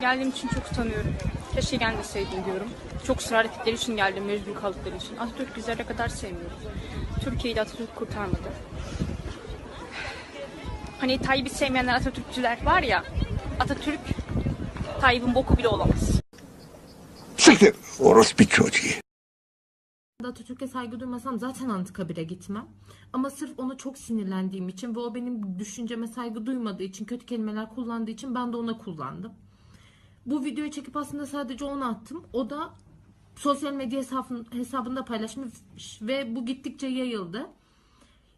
Geldiğim için çok utanıyorum. Keşke gelmeseydim diyorum. Çok ısrar ettikleri için geldim, mecbur kaldıkları için. Atatürk bizlere kadar sevmiyoruz. Türkiye'yi de Atatürk kurtarmadı. Hani Tayyip'i sevmeyenler Atatürkçüler var ya, Atatürk Tayyip'in boku bile olamaz. Siktir orospu çocuğu. Atatürk'e saygı duymasam zaten antikabire gitmem. Ama sırf ona çok sinirlendiğim için ve o benim düşünceme saygı duymadığı için, kötü kelimeler kullandığı için ben de ona kullandım. Bu videoyu çekip aslında sadece ona attım. O da sosyal medya hesabın, hesabında paylaşmış ve bu gittikçe yayıldı.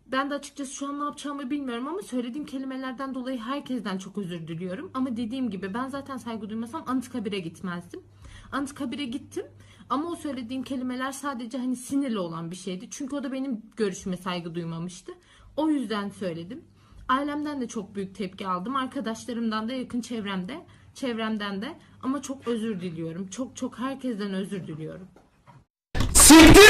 Ben de açıkçası şu an ne yapacağımı bilmiyorum ama söylediğim kelimelerden dolayı herkesten çok özür diliyorum. Ama dediğim gibi ben zaten saygı duymasam Anıtkabir'e gitmezdim. Anıtkabir'e gittim ama o söylediğim kelimeler sadece hani sinirli olan bir şeydi. Çünkü o da benim görüşüme saygı duymamıştı. O yüzden söyledim. Ailemden de çok büyük tepki aldım. Arkadaşlarımdan da yakın çevremde, çevremden de ama çok özür diliyorum. Çok çok herkesten özür diliyorum. Siktir